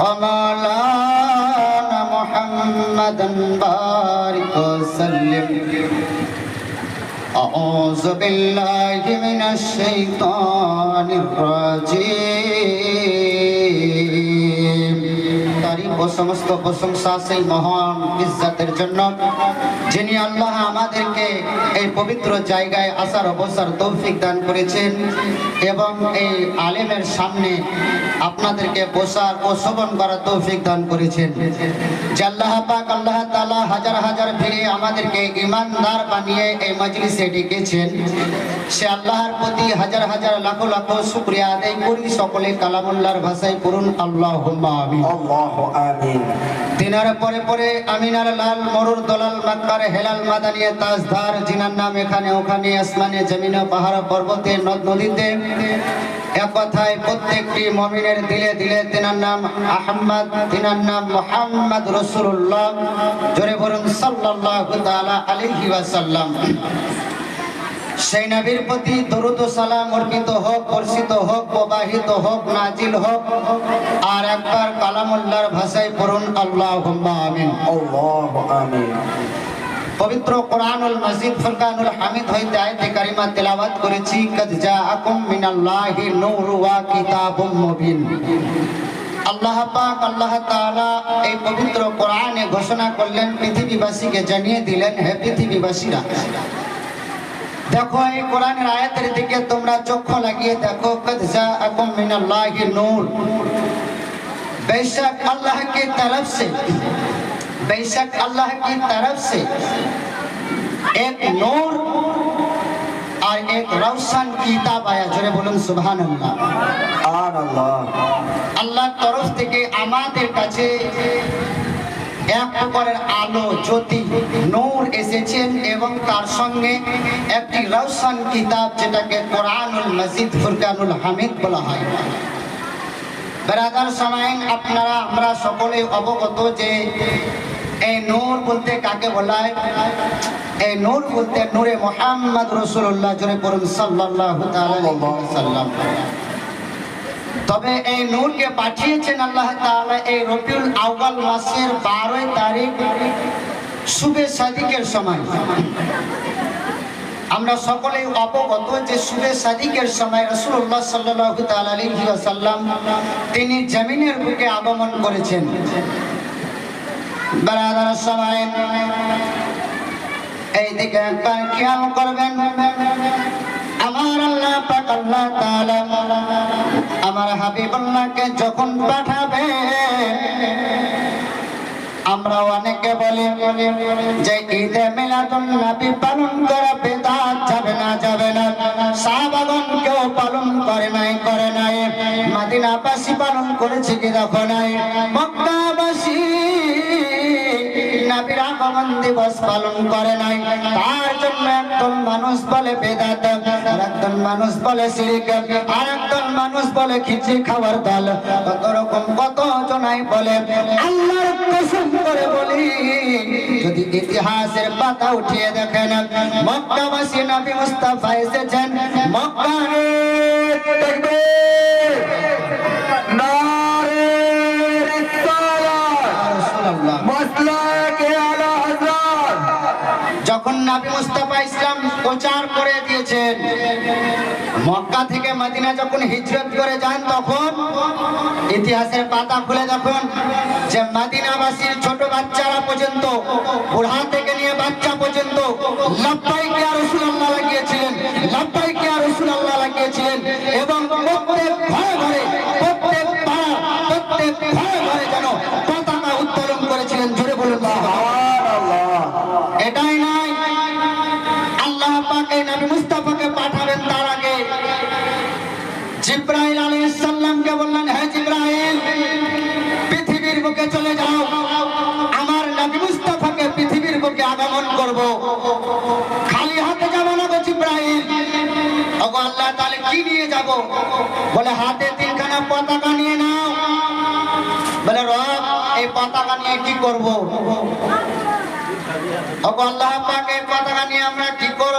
ومولانا محمد بارك وسلم. أعوذ بالله من الشيطان الرجيم. ও সমস্ত প্রশংসা সেই মহান ইজ্জাতের জন্য, যিনি আল্লাহ আমাদেরকে এই পবিত্র জায়গায় আসার অবসর তৌফিক দান করেছেন এবং এই আলেমের সামনে আপনাদেরকে বসার ও শোভন করার তৌফিক দান করেছেন। যে আল্লাহ পাক আল্লাহ তাআলা হাজার হাজার ফিরে আমাদেরকে ইমানদার বানিয়ে এই মজলিসে ডেকেছেন। সে আল্লাহর প্রতি হাজার হাজার লাখো লাখো শুকরিয়া আদায় করি সকলে কালামুল্লাহর ভাষায় পড়ুন, আল্লাহুম্মা আমিন। আল্লাহ দিনার পরে পরে আমিনার লাল, মরুর দলাল, মাক্কার হেলাল মাদানিয়া তাজদার, জিনার নাম এখানে, ওখানে, আসমানে, জমিনে, পাহাড়, পর্বতে, নদ নদীতে। এক কথায় প্রত্যেকটি মমিনের দিলে দিলে তিনার নাম আহম্মদ, তিনার নাম মোহাম্মদ রসুল্লাহ জোরে বলুন সাল্লাল্লাহু তাআলা আলাইহি ওয়াসাল্লাম। সেই নবীর প্রতি দরুদ সালাম অর্পিত হোক বর্ষিত হোক প্রবাহিত হোক নাজিল হোক। আর একবার কালামুল্লাহর ভাষায় পড়ুন আল্লাহুম্মা আমিন। আল্লাহ আমিন। পবিত্র কোরআনুল মজিদ ফুরকানুল হামিদ হইতে আয়াতে কারিমা তেলাওয়াত করেছি কদ জাআকুম মিনাল্লাহি নূরু ওয়া কিতাবুম মুবিন। আল্লাহ পাক আল্লাহ তাআলা এই পবিত্র কোরআনে ঘোষণা করলেন পৃথিবীবাসীকে জানিয়ে দিলেন হে পৃথিবীবাসীরা দেখো এই কোরআন আয়াতের দিকে তোমরা চক্ষু লাগিয়ে দেখো নূর। বৈশাখ আল্লাহ কি তরফ সে? বেশক আল্লাহ কি তরফ সে? এক নূর আর এক রওশন কিতাব আয়া জোরে বলুন সুবহানাল্লাহ। আর আল্লাহ আল্লাহর তরফ থেকে আমাদের কাছে এক প্রকারের আলো জ্যোতি নূর এসেছেন এবং তার সঙ্গে একটি রওশন কিতাব যেটাকে কোরআনুল মজিদ ফুরকানুল হামিদ বলা হয়। বেরাদার সামাইন, আপনারা, আমরা সকলে অবগত যে এই নূর বলতে কাকে বলা এই নূর বলতে নূরে মোহাম্মদ রসুল্লাহ জোরে করুন আলাইহি ওয়াসাল্লাম। তবে এই নূরকে পাঠিয়েছেন আল্লাহ তাআলা এই রবিউল আউয়াল মাসের বারোই তারিখ শুভে সাদিকের সময়। আমরা সকলেই অবগত যে শুভে সাদিকের সময় রসুল্লাহ আলাইহি ওয়াসাল্লাম তিনি জমিনের বুকে আগমন করেছেন। এই দিকে একবার খেয়াল করবেন। আমার আল্লাহ পাক আল্লাহ তাআলা আমার হাবিবুল্লাহকে যখন পাঠাবে আমরা অনেকে বলি যে ঈদে মিলাদুন নবী পালন করা বেদাত যাবে না যাবে না। সাহাবাগণ কেউ পালন করে নাই করে নাই। মদিনাবাসী পালন করেছে কি দেখো নাই? মক্কাবাসী নবীর আগমন দিবস পালন করে নাই। তার জন্য একদল মানুষ বলে বেদাত আর একদল মানুষ বলে শিরিক আর একদল মানুষ বলে খিচড়ি খাওয়ার দল। কত রকম কত জনাই বলে, আল্লাহর কসম করে বলি, যদি ইতিহাসের পাতা উঠিয়ে দেখেন, মক্কাবাসী নবী মুস্তাফা এসেছেন, মক্কারে তাকবীর যখন নাবি মুস্তাফা ইসলাম প্রচার করে দিয়েছেন, মক্কা থেকে মদিনা যখন হিজরত করে যান, তখন ইতিহাসের পাতা খুলে দেখুন যে মদিনাবাসীর ছোট বাচ্চারা পর্যন্ত, বুড়া থেকে নিয়ে বাচ্চা পর্যন্ত লাভবাই কে আর লাগিয়েছিলেন লাভবাই পাকে নবী মুস্তাফাকে পাঠাবেন তার আগে। জিব্রাইল আলাইহিস সালামকে বললেন, হে জিব্রাইল, পৃথিবীর বুকে চলে যাও। আমার নবী মুস্তাফাকে পৃথিবীর বুকে আগমন করব। খালি হাতে যাব না গো জিব্রাইল। ওগো আল্লাহ তাআলা কি নিয়ে যাব? বলে, হাতে তিনখানা পতাকা নিয়ে নাও। বলে, রব, এই পতাকা নিয়ে কি করব? ওগো আল্লাহ পাক পতাকা নিয়ে আমরা কি করব?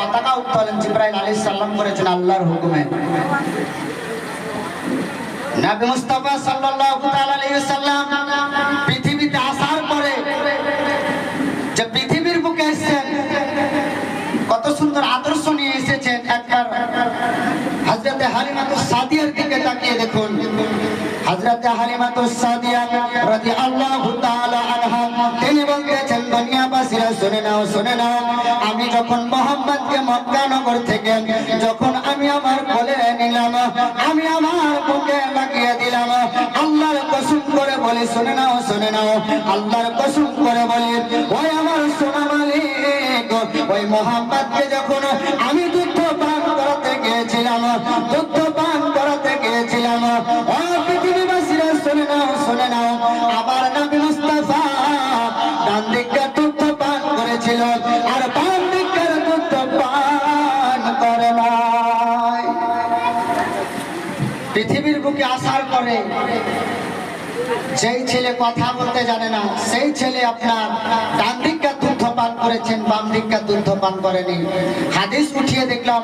পতাকা উত্তোলন জিব্রাইল আলাইহিস সালাম করেছেন আল্লাহর হুকুমে। নবী মুস্তাফা সাল্লাল্লাহু তাআলা আলাইহি সাল্লাম পৃথিবীতে আসার পরে যে পৃথিবীর বুকে এসেছেন, কত সুন্দর আদর্শ নিয়ে এসেছেন। একবার হযরতে হালিমাতুস সাদিয়ার দিকে তাকিয়ে দেখুন। হযরতে হালিমাতুস সাদিয়া রাদিয়াল্লাহু তাআলা আনহা, তিনি বলতেছেন, দুনিয়াবাসীরা শুনে নাও শুনে নাও, আমি যখন মোহাম্মদকে মক্কা নগর থেকে যখন আমি আমার কোলে নিলাম, আমি আমার বুকে লাগিয়ে দিলাম। আল্লাহর কসম করে বলি, শুনে নাও শুনে নাও। আল্লাহর কসম করে বলি, ওই আমার সোনা মালিক, ওই মোহাম্মদকে যখন আমি যুদ্ধ পান করতে গিয়েছিলাম দুধ বুকে আসার পরে যেই ছেলে কথা বলতে জানে না, সেই ছেলে আপনার ডান দিককার দুধ পান করেছেন, বাম দিককার দুধ পান করেনি। হাদিস উঠিয়ে দেখলাম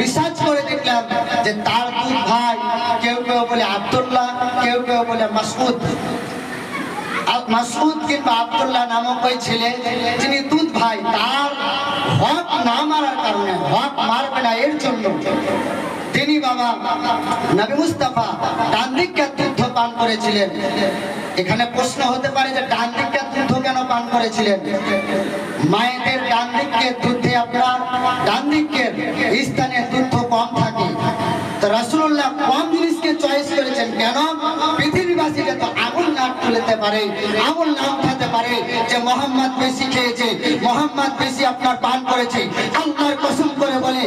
রিসার্চ করে দেখলাম যে তার দুধ ভাই কেউ কেউ বলে আব্দুল্লাহ, কেউ কেউ বলে মাসুদ মাসুদ কিংবা আব্দুল্লাহ নামক ওই ছেলে, যিনি দুধ ভাই, তার হক না মারার কারণে, হক মারবে না, এর জন্য তিনি বাবা। নবী মুস্তাফা ডান দুধ পান করেছিলেন। এখানে প্রশ্ন হতে পারে যে ডান দুধ কেন পান করেছিলেন? মায়েদের ডান দুধে আপনার ডান স্থানে দুধ কম থাকে। তো কম জিনিসকে চয়েস করেছেন কেন? পৃথিবীবাসীকে তো আগুন না তুলতে পারে আগুন না উঠাতে পারে যে মোহাম্মদ বেশি খেয়েছে, মোহাম্মদ বেশি আপনার পান করেছে। আল্লাহর কসম করে বলে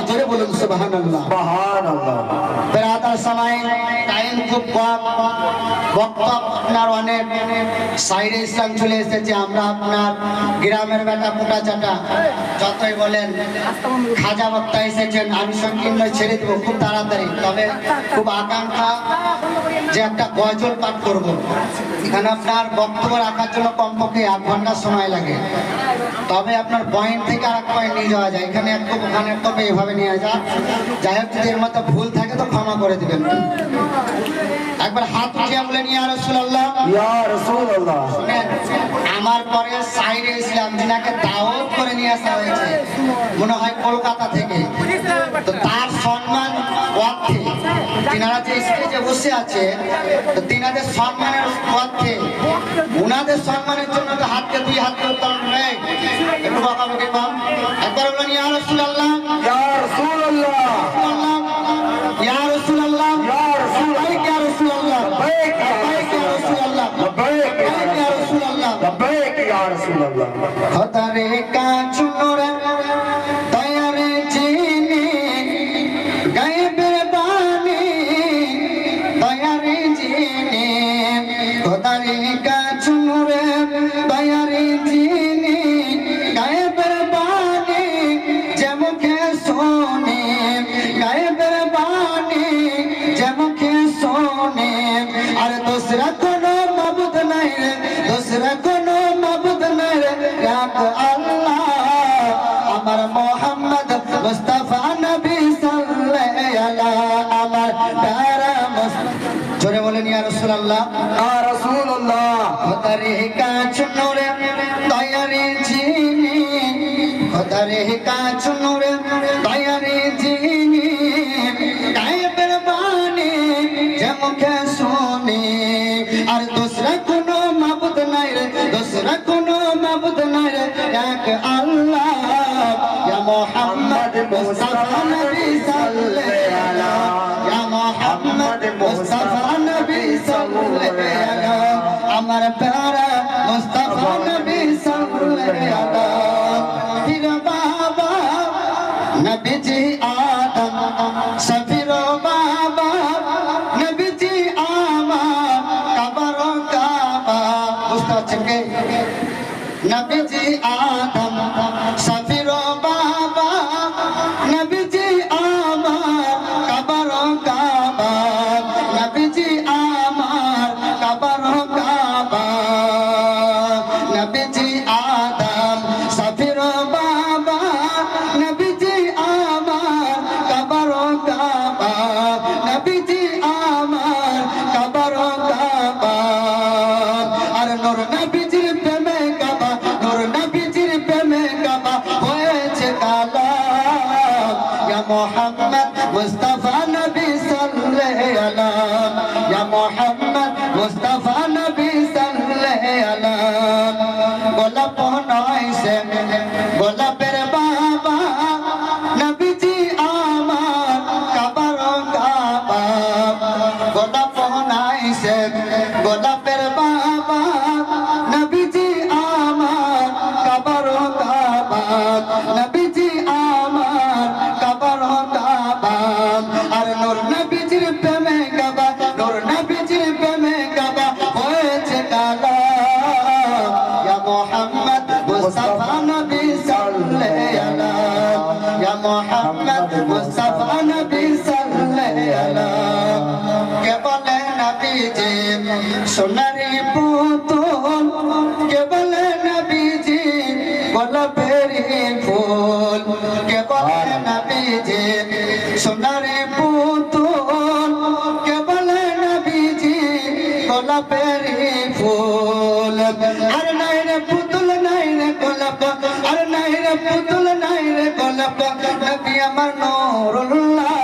হয় জোরে বলুন সুবহানাল্লাহ। সুবহানাল্লাহ। বেড়াতার সময় টাইম খুব কম। বক্তব্য আপনার অনেক। সাইডে ইসলাম চলে এসেছে আমরা আপনার গ্রামের বেটা মোটা চাটা যতই বলেন খাজা বক্তা এসেছেন আমি সংকীর্ণ ছেড়ে দেবো খুব তাড়াতাড়ি। তবে খুব আকাঙ্ক্ষা যে একটা গজল পাঠ করব। এখানে আপনার বক্তব্য রাখার জন্য কমপক্ষে এক ঘণ্টা সময় লাগে। তবে আপনার পয়েন্ট থেকে আর এক পয়েন্ট নিয়ে যাওয়া যায়। এখানে এক কপ ওখানে এক কপে এইভাবে নিয়ে যায় যাই হোক, যদি এর মতো ভুল থাকে তো ক্ষমা করে দিবেন। একবার হাত উঠিয়ে বলে নিয়ে রসুল্লাহ ইয়া রাসূলুল্লাহ। শুনেন আমার পরে সাইডে ইসলাম যিনাকে দাওয়াত করে নিয়ে আসা হয়েছে। মনে হয় কলকাতা থেকে। তো তার সম্মান অর্থে তিনারা যে স্টেজে বসে আছে তো তিনাদের সম্মানের অর্থে উনাদের সম্মানের জন্য তো হাতকে দুই হাতকে উত্তোলন করে একটু কম। একবার বলেন ইয়া রাসূলুল্লাহ। ইয়া রাসূলুল্লাহ ইয়া রাসূলুল্লাহ ইয়া রাসূলুল্লাহ ইয়া রাসূলুল্লাহ লব্বাইক ইয়া ইয়া রাসূলুল্লাহ লব্বাইক ইয়া রাসূলুল্লাহ লব্বাইক ইয়া রাসূলুল্লাহ রাসূলুল্লাহ। ইয়া রাসূলুল্লাহ। খোদারে কাছ নূরে দয়ারে জিনি খোদারে কাছ নূরে দয়ারে জিনি গায়েবের বাণী যে মুখে শুনি। আর দোসরা কোনো মাবুদ নাই রে দোসরা কোনো মাবুদ নাই রে এক আল্লাহ। ইয়া মোহাম্মদ মুস্তাফা আমার প্যারা, মুস্তাফা নবী সাল্লাল্লাহু আলাইহি ফির বাবা, নবীজি আদম সফির বাবা, নবীজি আমার কাবার কাবা। বুঝতে পারছেন কে? নবীজি আদম। সোনারি পুতুল কে বলে নবীজি? গোলাপের ফুল কে বলে নবীজি? সোনারি পুতুল কে বলে নবীজি? গোলাপের ফুল। আর নাই রে পুতুল নাই রে গোলাপ আর নাই রে পুতুল নাই রে গোলাপ। নবী আমার নূরুল্লাহ।